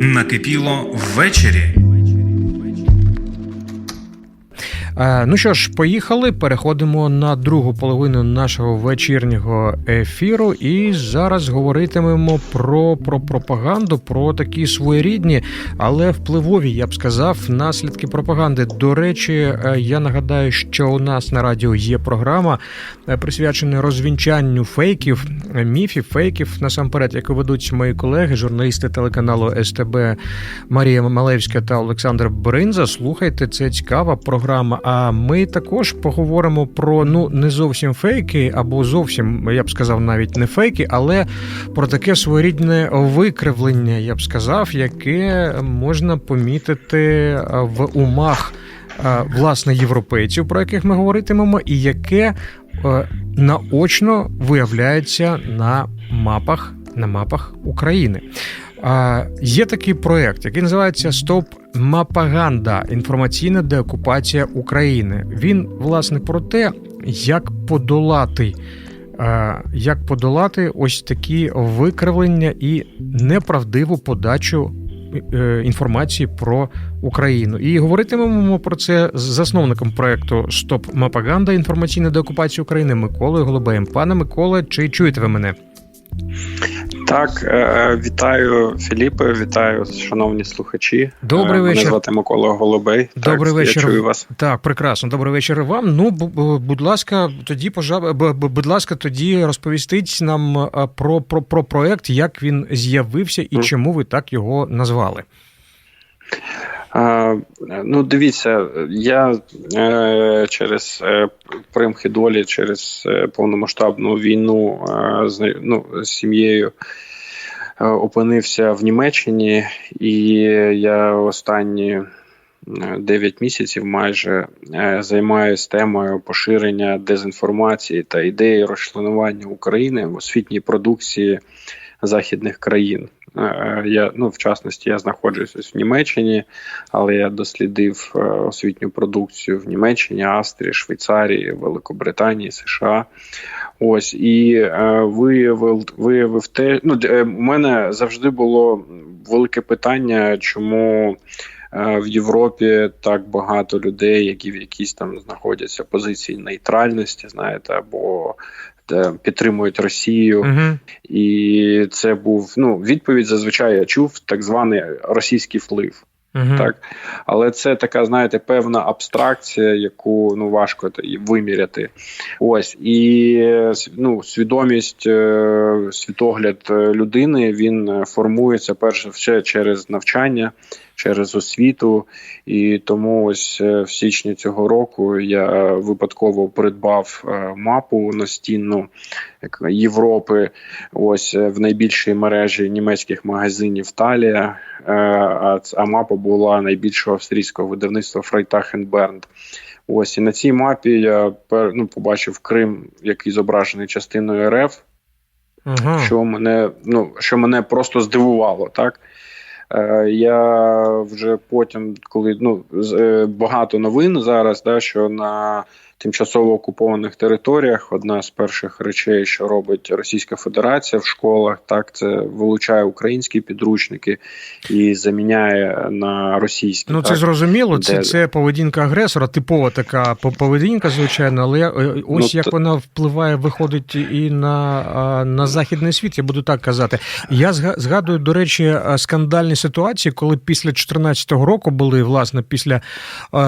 Накипіло ввечері. Ну що ж, поїхали. Переходимо на другу половину нашого вечірнього ефіру. І зараз говоритимемо про, про пропаганду, про такі своєрідні, але впливові, я б сказав, наслідки пропаганди. До речі, е, я нагадаю, що у нас на радіо є програма, е, присвячена розвінчанню фейків, е, міфів, фейків насамперед, яку ведуть мої колеги, журналісти телеканалу СТБ Марія Малевська та Олександр Бринза. Слухайте, це цікава програма. А ми також поговоримо про ну не зовсім фейки, або зовсім я б сказав, навіть не фейки, але про таке своєрідне викривлення, я б сказав, яке можна помітити в умах власне європейців, про яких ми говоритимемо, і яке наочно виявляється на мапах на мапах України. Є такий проект, який називається Стоп Мапаганда. Інформаційна деокупація України. Він власне про те, як подолати. Як подолати ось такі викривлення і неправдиву подачу е, інформації про Україну. І говоритимемо про це з засновником проекту Стоп Мапаганда. Інформаційна деокупація України Миколою Голубеєм. Пане Миколе, чи чуєте ви мене? Так, е, вітаю Філіпе, вітаю, шановні слухачі. Добрий Е, вечір. Мене звати Микола Голубей. Добрий так, вечір. Я чую вас. Так, прекрасно. Добрий вечір вам. Ну, бу- бу- будь ласка, тоді пожа... будь ласка, тоді розповістіть нам про, про, про проект, як він з'явився і Мгм. чому ви так його назвали. Е, Ну, дивіться, я е, через е, примхи долі, через е, повномасштабну війну е, з, ну, з сім'єю е, опинився в Німеччині, і я останні 9 місяців майже е, займаюся темою поширення дезінформації та ідеї розчленування України в освітній продукції західних країн. Е, Я ну в частності я знаходжусь ось в Німеччині, але я дослідив е, освітню продукцію в Німеччині, Австрії, Швейцарії, Великобританії, США. Ось і е, виявив виявив те. Ну е, у мене завжди було велике питання, чому. е, В Європі так багато людей, які в якісь там знаходяться позиції нейтральності, знаєте, або підтримують Росію, Угу. і це був ну відповідь. Зазвичай я чув так званий російський вплив. Угу. Так, але це така, знаєте, певна абстракція, яку ну важко виміряти. Ось і е, ну, свідомість, е, світогляд е, людини він е, формується перш за все через навчання, через освіту. І тому ось е, в січні цього року я випадково придбав е, мапу настінну Європи. Ось е, в найбільшій мережі німецьких магазинів Талія. Е, А, мапа була найбільшого австрійського видавництва Фрейтахенбернд. Ось і на цій мапі я ну, побачив Крим, який зображений частиною РФ, Ага. що мене ну що мене просто здивувало, так. Е, Я вже потім, коли ну е, багато новин зараз, да, що на тимчасово окупованих територіях одна з перших речей, що робить Російська Федерація в школах, так це вилучає українські підручники і заміняє на російські. Ну, це так. зрозуміло. Це, Де- це поведінка агресора, типова така по- поведінка, звичайно, але е, ось Ну, як то- вона впливає, виходить і на, на західний світ, я буду так казати. Я зга- згадую, до речі, скандальні ситуації, коли після 14-го року були, власне, після е,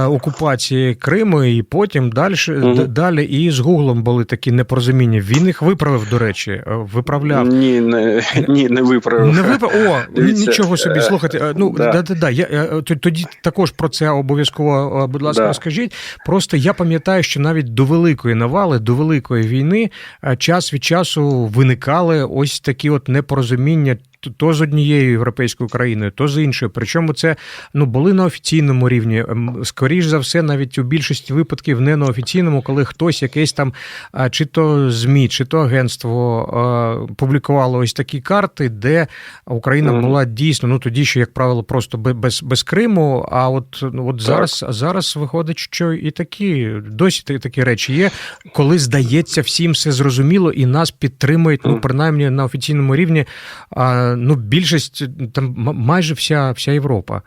окупації Криму, і потім далі, Д- далі і з Гуглом були такі непорозуміння. Він їх виправив, до речі, е, виправляв. Ні, не, ні, не виправив. Не випа... О, Дивіться, нічого собі. е, Слухайте, ну да. да. Да, да, Я, тоді також про це обов'язково, будь ласка, Да. розкажіть. Просто я пам'ятаю, що навіть до великої навали, до великої війни, час від часу виникали ось такі от непорозуміння. То з однією європейською країною, то з іншою. Причому це ну були на офіційному рівні. Ем, Скоріш за все, навіть у більшості випадків не на офіційному, коли хтось якесь там, чи то ЗМІ, чи то агентство публікувало ось такі карти, де Україна Мгм. була дійсно, ну тоді ще, як правило, просто без, без Криму. А от ну от Так. зараз, зараз виходить, що і такі досі такі речі є, коли здається, всім все зрозуміло, і нас підтримують, ну принаймні на офіційному рівні. А ну, більшість там майже вся, вся Європа.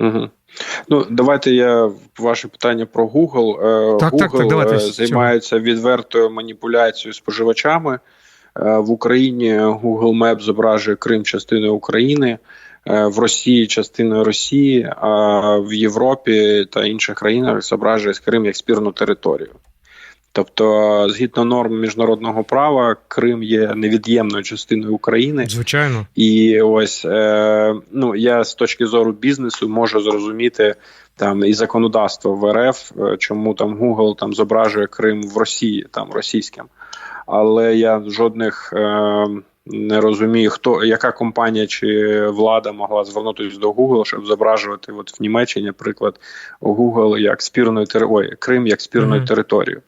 Угу. Ну, давайте я ваше питання про Google. Е, Так, Google так, так, давайте е, цього. займається відвертою маніпуляцією споживачами. Е, В Україні Google Maps зображує Крим частиною України, в Росії частиною Росії, а в Європі та інших країнах зображує Крим як спірну територію. Тобто, згідно норм міжнародного права, Крим є невід'ємною частиною України. Звичайно. І ось е, ну я з точки зору бізнесу можу зрозуміти там і законодавство в РФ, е, чому там Google там зображує Крим в Росії, там російським. Але я жодних е, не розумію, хто яка компанія чи влада могла звернутися до Google, щоб зображувати от в Німеччині, наприклад, Google як спірною тери... Ой, Крим як спірною Мгм. територією.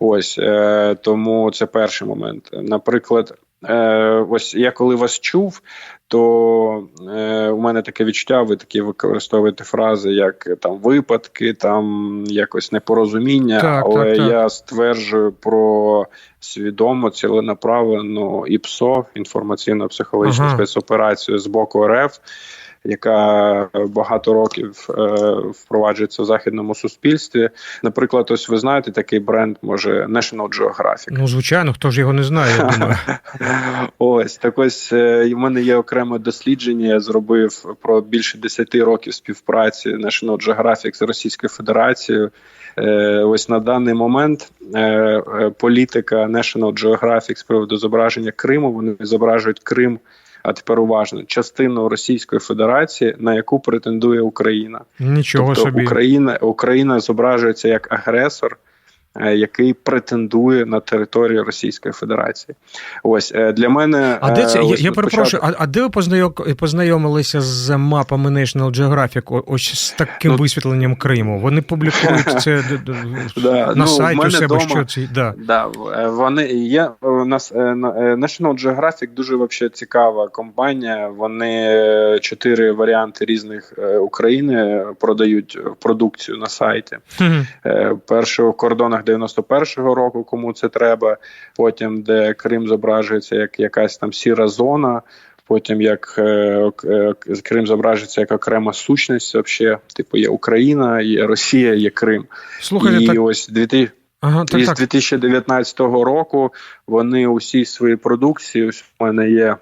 Ось е, тому це перший момент. Наприклад, е, ось я коли вас чув, то е, у мене таке відчуття, ви такі використовуєте фрази, як там випадки, там якось непорозуміння. Так, але так, так. я стверджую про свідомо ціленаправлену ІПСО, інформаційно-психологічну Ага. спецоперацію з боку РФ. Яка багато років е, впроваджується в західному суспільстві. Наприклад, ось ви знаєте такий бренд, може National Geographic. Ну, звичайно, хто ж його не знає, я думаю. Ось так ось е, у мене є окреме дослідження. Я зробив про більше 10 років співпраці National Geographic з Російською Федерацією. Е, Ось на даний момент політика National Geographic з приводу зображення Криму. Вони зображують Крим. А тепер уважно частину Російської Федерації, на яку претендує Україна. Нічого тобто собі. Україна, Україна зображується як агресор, який претендує на територію Російської Федерації. Ось е, для мене А де це? е, Я, я перепрошую, а, а де ви познайом- познайомилися з мапами National Geographic? Ось з таким Ну, висвітленням Криму? Вони публікують це на ну, сайті у себе, що це. Да. Да, е, вони є у нас е, на- е, National Geographic дуже вообще цікава компанія. Вони е, чотири варіанти різних е, України продають е, продукцію на сайті. Е, Перше у кордонах 91-го року, кому це треба. Потім, де Крим зображується як якась там сіра зона. Потім як е, е, Крим зображується як окрема сущність, вообще, типу, є Україна, є Росія, є Крим. Слухайте, і так, ось 2000 ага, так, і з 2019 року вони усі свої продукції. Ось у мене є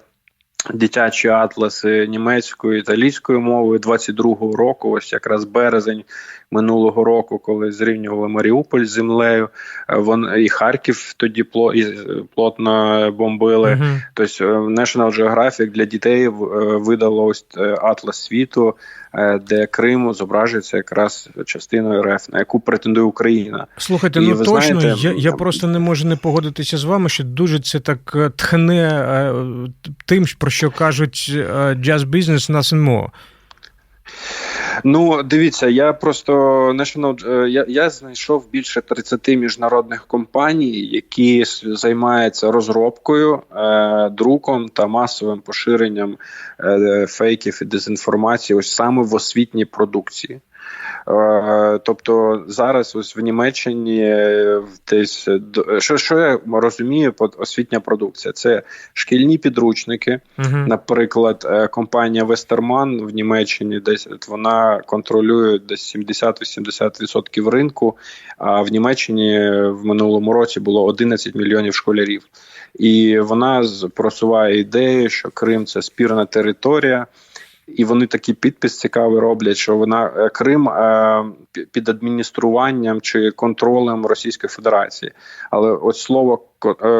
дитячі атласи німецькою італійською мовою 22-го року. Ось якраз березень минулого року, коли зрівнювали Маріуполь з землею. е, Вон і Харків тоді е, плотно бомбили. Мгм. Тобто е, National Geographic для дітей видало ось атлас світу, де Крим зображується якраз частиною РФ, на яку претендує Україна. Слухайте, І ну ви точно, знаєте, я, я там- просто не можу не погодитися з вами, що дуже це так е, тхне е, тим, про що кажуть е, jazz business nothing more. Ну, дивіться, я просто National, е, я, я знайшов більше 30 міжнародних компаній, які займаються розробкою, е, друком та масовим поширенням е, фейків і дезінформації, ось саме в освітній продукції. Е, Тобто зараз ось в Німеччині е, десь що, що я розумію під освітня продукція? Це шкільні підручники, Мгм. Наприклад, е, компанія Вестерман в Німеччині десь вона контролює десь 70-80% ринку. А в Німеччині в минулому році було 11 мільйонів школярів, і вона просуває ідею, що Крим це спірна територія. І вони такий підпис цікавий роблять, що вона е, Крим е, під адмініструванням чи контролем Російської Федерації. Але от слово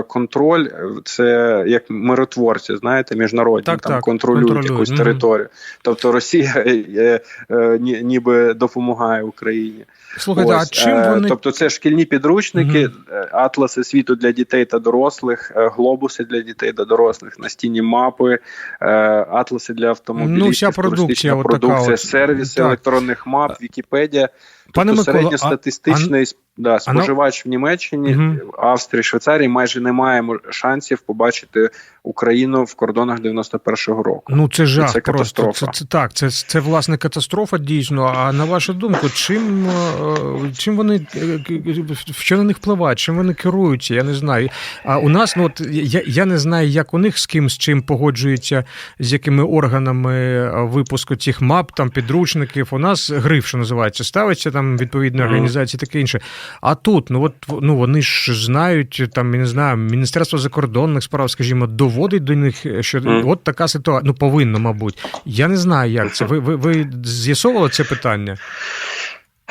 контроль е, це як миротворці, знаєте, міжнародні Так, там так, контролюють контролюють, якусь мгм. територію. Тобто Росія е, е, ні- ніби допомагає Україні. Слухайте, а чим е, вони Тобто, це шкільні підручники, е, атласи світу для дітей та дорослих, е, глобуси для дітей та дорослих, настінні мапи, е, атласи для автомобілів, Ну, вся продукція от така продукція, от. сервіси Так. електронних мап, Вікіпедія. Пане тобто Микола, а- середньостатистичний да, споживач в Німеччині, Мгм. Австрії, Швейцарії майже не має шансів побачити Україну в кордонах 91-го року. Ну це жах це просто. Це, катастрофа. це так, це, це власне катастрофа дійсно. А на вашу думку, чим, е, чим вони е, що на них впливає, чим вони керуються? Я не знаю. А у нас, ну от я, я не знаю, як у них з ким з чим погоджуються, з якими органами е, випуску цих мап, там підручників. У нас гриф, що називається, ставиться там відповідні Мгм. організації, таке інше. А тут, ну от ну вони ж знають, там я не знаю, Міністерство закордонних справ, скажімо, доводить до них, що Мгм. от така ситуація. Ну повинно, мабуть. Я не знаю, як це. Ви, ви, ви з'ясовували це питання?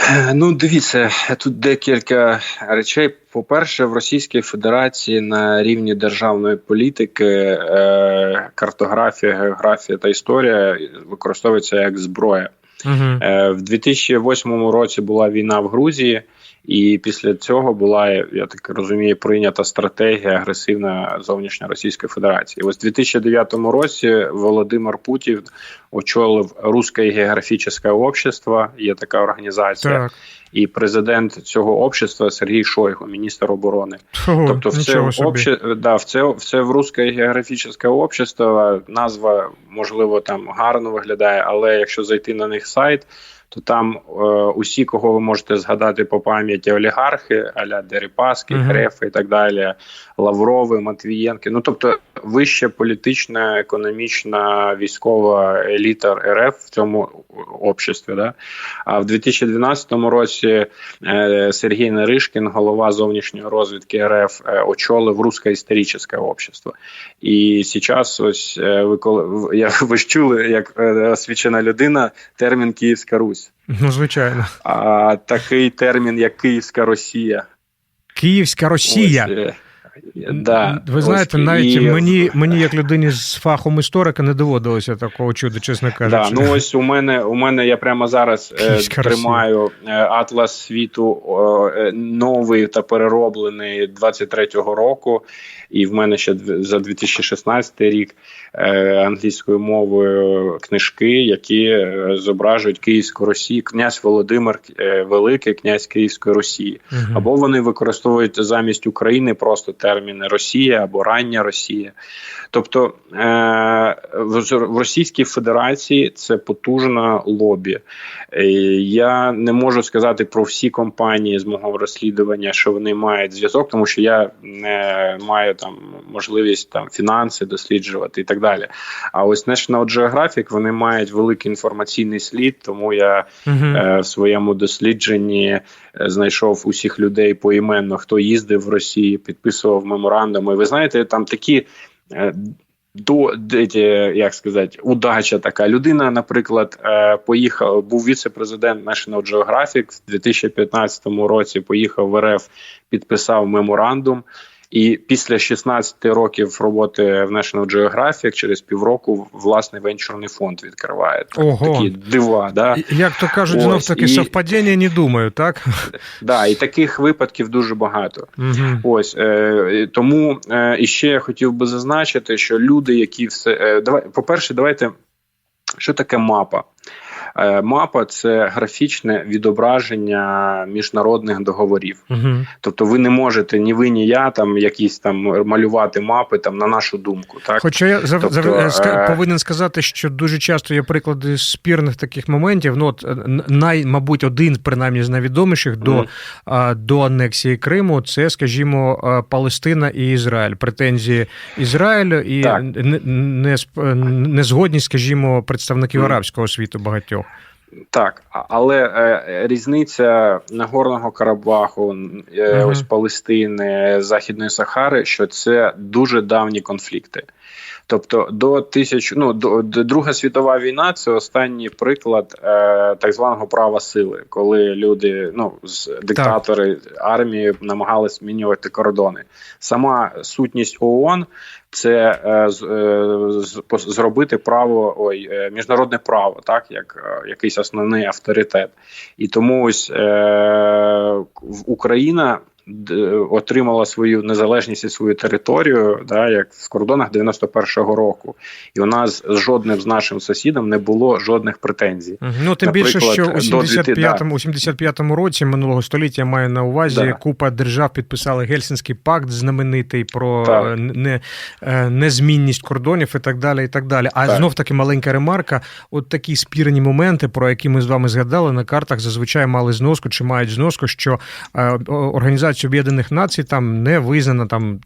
Е, Ну, дивіться, тут декілька речей. По-перше, в Російській Федерації на рівні державної політики е, картографія, географія та історія використовуються як зброя. Угу. В 2008 році була війна в Грузії, і після цього була, я так розумію, прийнята стратегія агресивна зовнішня Російської Федерації. Ось у 2009 році Володимир Путін очолив Руське географічне общество. Є така організація, Так. і президент цього общества Сергій Шойгу, міністр оборони. Ого, Тобто, в нічого собі. обще... да, в це, в це в Руське географічне общество назва можливо там гарно виглядає, але якщо зайти на них сайт, то там е, усі, кого ви можете згадати по пам'яті олігархи, аля Дерипаски, Мгм. Грефи і так далі, Лаврови, Матвієнки. Ну тобто вище політична, економічна, військова еліта РФ в цьому обществі. Да? А в 2012 році е, Сергій Наришкін, голова зовнішньої розвідки РФ, е, очолив Руське історичне общество. І зараз, ось е, ви коли я ви ж чули, як е, освічена людина, термін Київська Русь. Ну, звичайно. А такий термін, як Київська Росія. Київська Росія. Ось, е, да, Ви знаєте, ось, навіть мені, мені, як людині з фахом історика, не доводилося такого чуда, чесно Да, ну ось у мене у мене я прямо зараз е, Київська тримаю е, атлас світу новий та перероблений 23-го року, і в мене ще за 2016 рік е, англійською мовою книжки, які е, зображують Київську Росію, князь Володимир е, Великий, князь Київської Росії. Мгм. Або вони використовують замість України просто терміни Росія або рання Росія. Тобто в Російській Федерації це потужна лобі. Я не можу сказати про всі компанії з мого розслідування, що вони мають зв'язок, тому що я не маю там можливість там фінанси досліджувати і так далі. А ось National Geographic, вони мають великий інформаційний слід, тому я Мгм. е, в своєму дослідженні е, знайшов усіх людей поіменно, хто їздив в Росії, підписував меморандуми. Ви знаєте, там такі. е, До як сказати, удача така людина, наприклад, е, поїхав, був віце-президент National Geographic в 2015 році. Поїхав в РФ, підписав меморандум. І після 16 років роботи в National Geographic через півроку власний венчурний фонд відкриває. Так, Ого. Такі дива. Да? Як то кажуть, знов таки і- совпадіння, не думаю, так? Да, і таких випадків дуже багато. Мгм. Ось е, тому е, і ще я хотів би зазначити, що люди, які все е, давай, по-перше, давайте що таке мапа? Е, мапа це графічне відображення міжнародних договорів. Мгм. Тобто, ви не можете ні ви, ні я там якісь там малювати мапи там на нашу думку. Так Хоча я зав, Тобто, зав- ска- е, повинен сказати, що дуже часто є приклади спірних таких моментів. Ну, от, е, най, мабуть, один, принаймні, з найвідоміших до, а, до анексії Криму це, скажімо, Палестина і Ізраїль. Претензії Ізраїлю і Так. не, не, сп- скажімо, представників Мгм. арабського світу багатьох. Так, але е, різниця Нагорного Карабаху, е, Мгм. ось Палестини, Західної Сахари, що це дуже давні конфлікти. Тобто до тисяч, ну до, до Друга світова війна це останній приклад е, так званого права сили, коли люди, ну з диктатори армії намагалися змінювати кордони. Сама сутність ООН це е, з, е, з- зробити право, ой, е, міжнародне право, так як е, якийсь основний авторитет. І тому ось е, Україна отримала свою незалежність і свою територію, да, як в кордонах 91-го року, і у нас з жодним з нашим сусідом не було жодних претензій. Ну тим більше, що у 75-му, 75-му році минулого століття маю на увазі да. купа держав підписали Гельсінський пакт, знаменитий про так. не, е, незмінність кордонів і так далі. і так далі. А так. знов таки маленька ремарка: от такі спірні моменти, про які ми з вами згадали на картах, зазвичай мали зноску чи мають зноску, що е, організація Об'єднаних Націй там не визнана там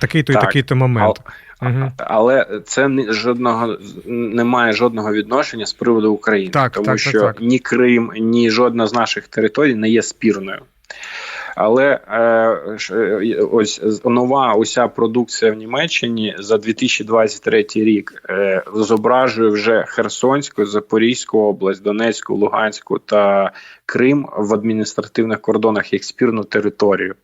такий-то і такий-то момент. Угу. Але це не жодного не має жодного відношення з приводу України, так, тому так, що так, ні Крим, ні жодна з наших територій не є спірною. Але е, ось нова уся продукція в Німеччині за 2023 рік е, зображує вже Херсонську, Запорізьку область, Донецьку, Луганську та Крим в адміністративних кордонах як спірну територію.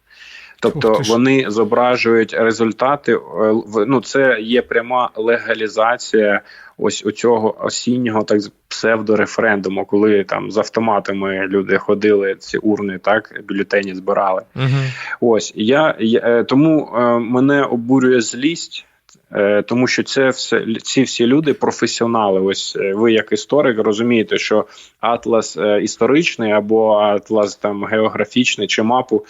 Тобто вони зображують результати. Е, ну це є пряма легалізація ось у цього осіннього так псевдореферендуму, коли там з автоматами люди ходили ці урни, так бюлетені збирали. Угу. Ось я, я е, тому е, мене обурює злість. Е, тому що це все ці всі люди професіонали. Ось е, ви, як історик, розумієте, що атлас е, історичний або атлас там географічний чи мапу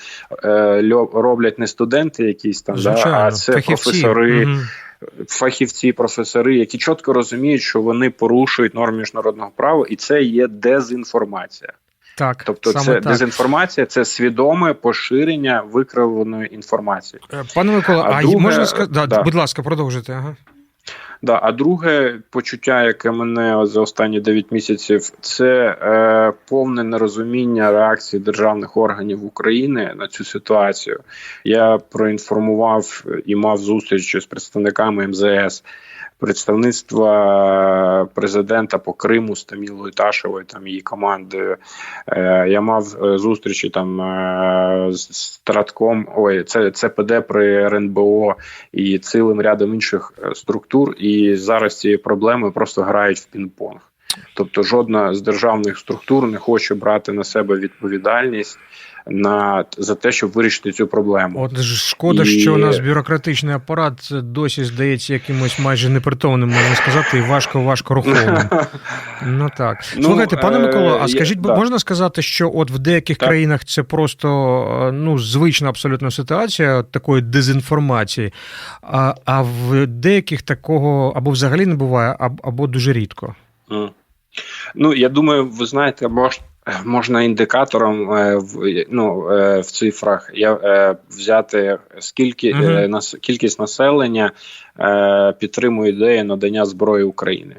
роблять не студенти, якісь там, да, а це Фахівці. професори. Угу. Фахівці, професори, які чітко розуміють, що вони порушують норм міжнародного права, і це є дезінформація. Так, тобто, саме це так. дезінформація, це свідоме поширення викривленої інформації. Е, пане Микола, а, а друге, можна сказати, да, да. будь ласка, продовжуйте. Ага. Да, а друге почуття, яке мене за останні 9 місяців, це е, повне нерозуміння реакції державних органів України на цю ситуацію. Я проінформував і мав зустріч з представниками МЗС представництва президента по Криму з Тамілою Ташевою, там її командою. Е, я мав е, зустрічі там е, з Тратком, ой, це ЦПД при РНБО і цілим рядом інших структур. І зараз ці проблеми просто грають в пінг-понг. Тобто, жодна з державних структур не хоче брати на себе відповідальність на за те, щоб вирішити цю проблему. От шкода, і... що у нас бюрократичний апарат досі здається якимось майже непритомним, можна сказати, і важко важко руховим. Ну так ну, слухайте, пане Миколо, а скажіть, можна сказати, що от в деяких країнах це просто ну звична абсолютно ситуація такої дезінформації, а а в деяких такого або взагалі не буває, або дуже рідко. Ну я думаю, ви знаєте, мож, можна індикатором е, в ну, е, в цифрах я е, взяти скільки uh-huh. кількість населення підтримує ідею надання зброї України.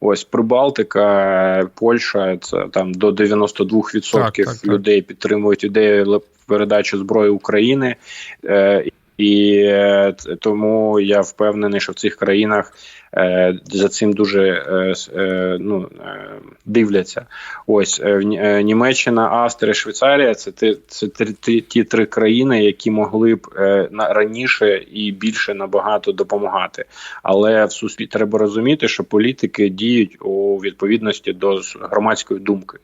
Ось Прибалтика, Польща, це там до 92% так, так, так. людей підтримують ідею передачі зброї України. І тому я впевнений, що в цих країнах Е, за цим дуже е, е, ну, дивляться. Ось Німеччина, Австрія, Швейцарія це ті, це ті три країни, які могли б раніше і більше набагато допомагати. Але в суспіль треба розуміти, що політики діють у відповідності до громадської думки.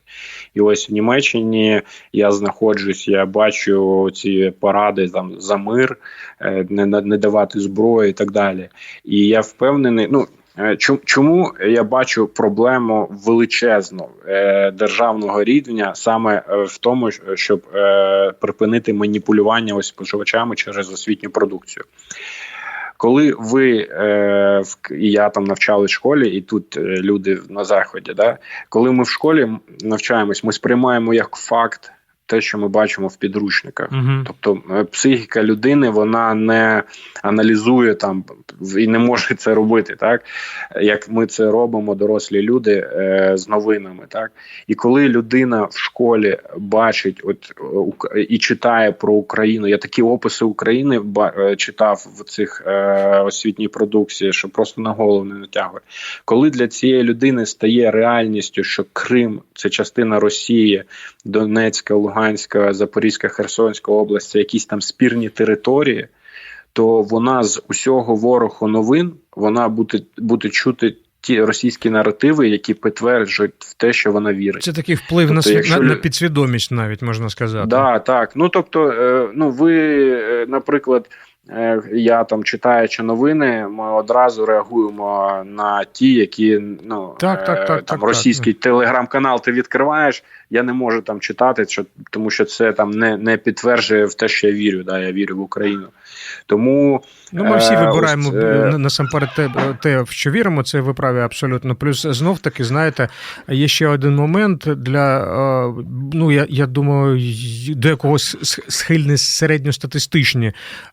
І ось в Німеччині я знаходжусь, я бачу ці поради там за мир, не не давати зброю і так далі. І я впевнений, ну. Е, чому я бачу проблему величезну е, державного рівня саме е, в тому, щоб припинити маніпулювання ось споживачами через освітню продукцію? Коли ви і я там навчалась в школі, і тут люди на заході, да коли ми в школі навчаємось, ми сприймаємо як факт те, що ми бачимо в підручниках. Угу. Тобто е, психіка людини вона не аналізує там і не може це робити, так як ми це робимо, дорослі люди е, з новинами. Так і коли людина в школі бачить, от і читає про Україну, я такі описи України е, читав в цих е, освітній продукції, що просто на голову не натягує. Коли для цієї людини стає реальністю, що Крим це частина Росії, Донецька, Луганська, Луганська, Запорізька, Херсонська область якісь там спірні території, то вона з усього ворогу новин вона буде буде чути ті російські наративи, які підтверджують в те, що вона вірить. Це такий вплив Тобто, на, якщо на, на підсвідомість, навіть можна сказати. Да, так. Ну тобто, е, ну ви, е, наприклад, е, я там читаючи новини, ми одразу реагуємо на ті, які ну Так, так, так, там так, російський телеграм-канал ти відкриваєш. Я не можу там читати, що тому що це там не, не підтверджує в те, що я вірю. Да, я вірю в Україну. Тому Ну, ми всі Е, вибираємо ось, е, на- насамперед те, те, в що віримо, це ви праві абсолютно. Плюс знов таки, знаєте, є ще один момент для е, ну я, я думаю, до якого с- с- схильні середньостатистичні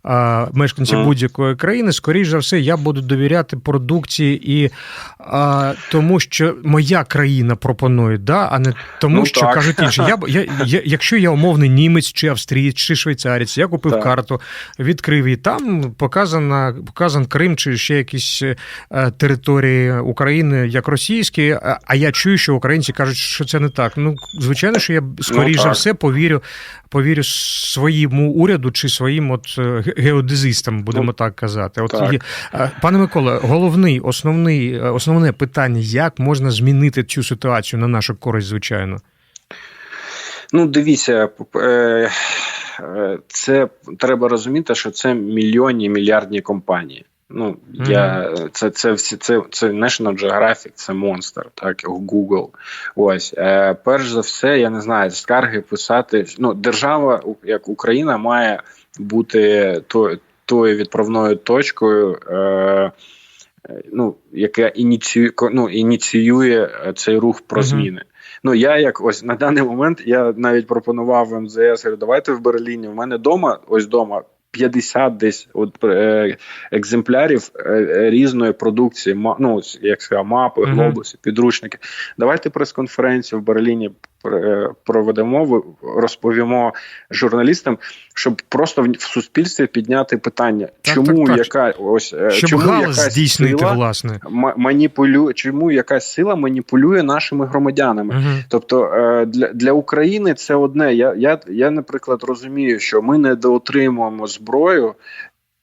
е, мешканці Мгм. будь-якої країни. Скоріш за все, я буду довіряти продукції і е, тому, що моя країна пропонує, да, а не тому, Ну, що так. кажуть інші. Я, я, я, якщо я умовний німець чи австрієць, чи швейцарець, я купив Так. карту, відкрив її. Там показана, показан Крим чи ще якісь е, території України як російські. А, я чую, що українці кажуть, що це не так. Ну, звичайно, що я б, скоріш за так. все повірю, повірю своєму уряду чи своїм от е, геодезистам, будемо Ну, так казати. От так. є- е, пане Микола, головний, основний, основне питання: як можна змінити цю ситуацію на нашу користь, звичайно. Ну, дивіться, е, е, це треба розуміти, що це мільйонні мільярдні компанії. Ну, я це, це всі це, це National Geographic, це Monster, так Google. Ось е, перш за все, я не знаю, скарги писати. Ну, держава, як Україна, має бути то, тою відправною точкою. Е, е, Ну, яка ініціює, ну, ініціює цей рух про зміни. Ну, я як ось на даний момент я навіть пропонував МЗС, говорю, давайте в Берліні. У мене вдома, ось дома. 50 десь от, е, екземплярів е, різної продукції, ма- ну, як сказав, мапи, глобуси, підручники. Давайте прес-конференцію в Берліні проведемо, ви- розповімо журналістам, щоб просто в суспільстві підняти питання, Так, чому так, так. яка ось е, Щоб чому якась здійснити, сила власне. ма- маніпулює, чому якась сила маніпулює нашими громадянами. Угу. Тобто е, для, для України це одне. Я, я, я, наприклад, розумію, що ми недоотримуємо зброю.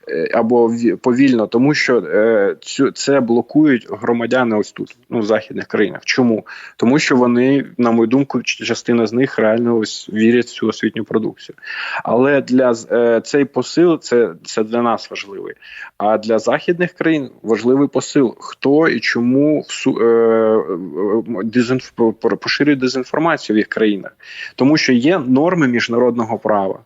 Е, Або ві- повільно, тому що е, цю це блокують громадяни ось тут, ну в західних країнах. Чому? Тому що вони, на мою думку, частина з них реально ось вірять в цю освітню продукцію. Але для е, цей посил це, це для нас важливий. А для західних країн важливий посил, хто і чому дезінф, поширює дезінформацію в їх країнах, тому що є норми міжнародного права.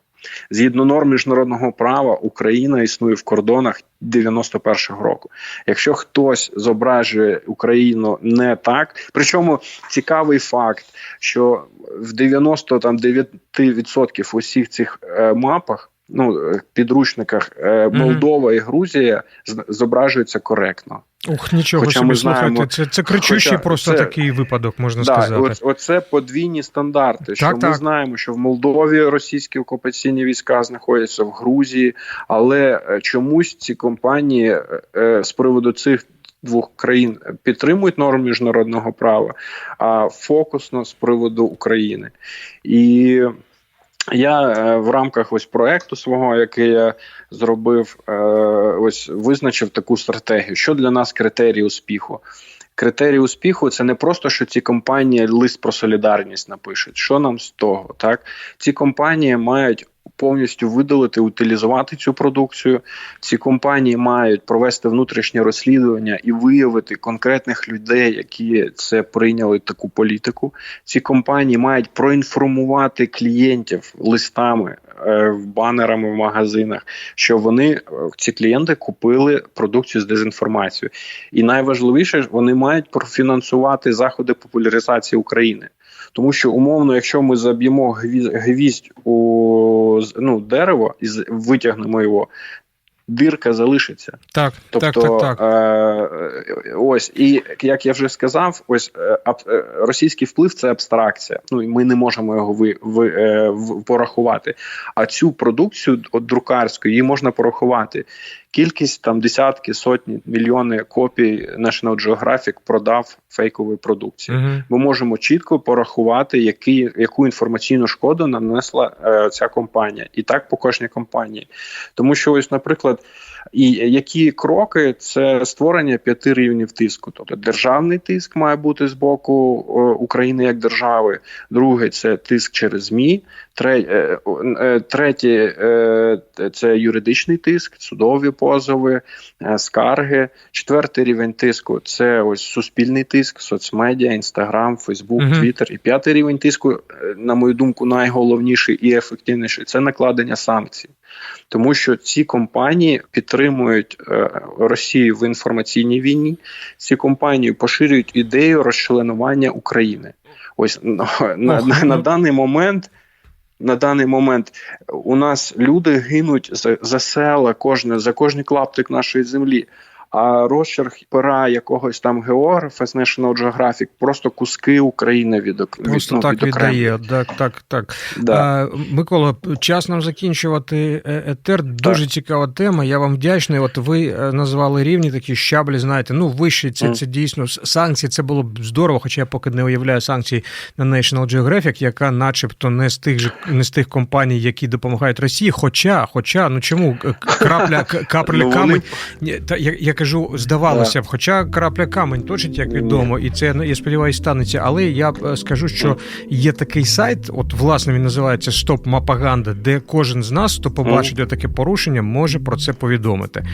Згідно норм міжнародного права, Україна існує в кордонах 91-го року. Якщо хтось зображує Україну не так, причому цікавий факт, що в 99% усіх цих е, мапах, ну е, підручниках е, Молдова і Грузія з- зображуються коректно. Ух, нічого Хоча собі слухайте. знаємо- Це, це кричущий хоча просто це- такий випадок, можна Да, сказати. от, оце подвійні стандарти. що ми знаємо, що в Молдові російські окупаційні війська знаходяться в Грузії, але е, чомусь ці компанії е, з приводу цих. Двох країн підтримують норм міжнародного права, а фокусно з приводу України. І я е, в рамках ось проекту свого, який я зробив, е, ось визначив таку стратегію. Що для нас критерії успіху? Критерії успіху це не просто, що ці компанії лист про солідарність напишуть. Що нам з того? Так ці компанії мають повністю видалити, утилізувати цю продукцію. Ці компанії мають провести внутрішнє розслідування і виявити конкретних людей, які це прийняли таку політику. Ці компанії мають проінформувати клієнтів листами, е, банерами в магазинах, що вони е, ці клієнти купили продукцію з дезінформацією. І найважливіше, вони мають профінансувати заходи популяризації України. Тому що умовно, якщо ми заб'ємо гвіз- гвіздь у ну, дерево і витягнемо його, дирка залишиться. Так, Тобто, так, так, так. Е, ось і як я вже сказав, ось е, аб, е, російський вплив це абстракція. Ну і ми не можемо його ви, ви е, в- порахувати. А цю продукцію от друкарську її можна порахувати. Кількість там десятки, сотні, мільйони копій National Geographic продав фейкової продукції. Угу. Ми можемо чітко порахувати, який, яку інформаційну шкоду нанесла е, ця компанія, і так по кожній компанії. Тому що, ось, наприклад, but І які кроки це створення п'яти рівнів тиску. Тобто державний тиск має бути з боку е, України як держави. Другий це тиск через ЗМІ. Е, е, Третє це юридичний тиск, судові позови, скарги. Четвертий рівень тиску це ось суспільний тиск, соцмедіа, інстаграм, Фейсбук. Твіттер. І п'ятий рівень тиску, на мою думку, найголовніший і ефективніший це накладення санкцій. Тому що ці компанії підтримують е, Росію в інформаційній війні. Ці компанії поширюють ідею розчленування України. Ось на, на, на, на ну. даний момент. На даний момент у нас люди гинуть за, за села, кожне за кожний клаптик нашої землі. А розчерг пера якогось там географа з National Geographic просто куски України від Просто ну, так віддає. Так, так, так. Да. А, Микола, час нам закінчувати е, етер. Дуже цікава тема. Я вам вдячний. От ви е, назвали рівні такі щаблі. Знаєте, ну вищі це, Мгм. це дійсно санкції. Це було б здорово, хоча я поки не уявляю санкцій на National Geographic, яка, начебто, не з тих же не з тих компаній, які допомагають Росії. Хоча, хоча, ну чому крапля капля Ну, камень. Ні, та я, я кажу, здавалося б, хоча крапля камень точить, як відомо, і це я сподіваюся станеться. Але я е, скажу, що є такий сайт, от власне він називається Стоп Мапаганда, де кожен з нас, хто побачить таке порушення, може про це повідомити.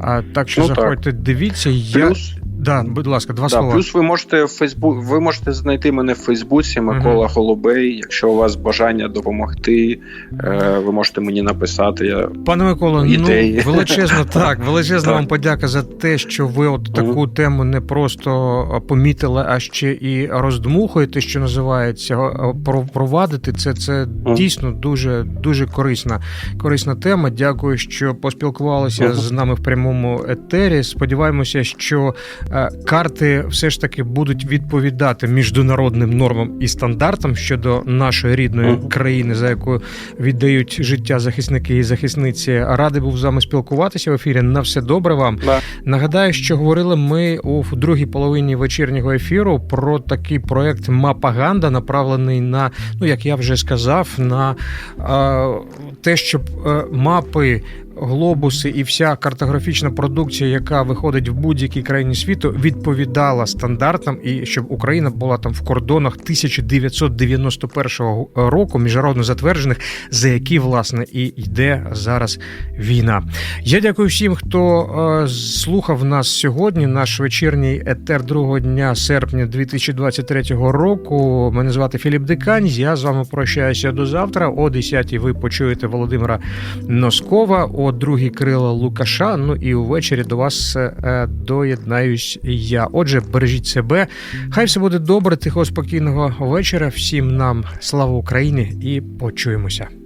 А так що Ну, так. заходьте, дивіться. Я Плюс, да, будь ласка, два да, слова. плюс ви можете в Фейсбук, ви можете знайти мене в Фейсбуці Микола Голубей. Якщо у вас бажання допомогти, е, ви можете мені написати. Я Пане Микола, ідеї. ну величезно так, величезна вам подяка за те, що ви от таку тему не просто помітили, а ще і роздмухуєте, що називається, про- провадити. Це це дійсно дуже дуже корисна, корисна тема. Дякую, що поспілкувалися з нами в прямому етері. Сподіваємося, що карти все ж таки будуть відповідати міжнародним нормам і стандартам щодо нашої рідної країни, за якою віддають життя захисники і захисниці. Радий був з вами спілкуватися в ефірі. На все добре вам. Да. Нагадаю, що говорили ми у другій половині вечірнього ефіру про такий проект Мапаганда, направлений на, ну як я вже сказав, на е, те, щоб е, мапи. Глобуси і вся картографічна продукція, яка виходить в будь-якій країні світу, відповідала стандартам, і щоб Україна була там в кордонах 1991 року, міжнародно затверджених, за які власне і йде зараз війна. Я дякую всім, хто е, слухав нас сьогодні. Наш вечірній етер другого дня серпня 2023 року. Мене звати Філіп Дикань. Я з вами прощаюся до завтра. О 10-й ви почуєте Володимира Носкова, о другій крила Лукаша. Ну і увечері до вас е, доєднаюсь я. Отже, бережіть себе. Хай все буде добре, тихого спокійного вечора. Всім нам слава Україні і почуємося.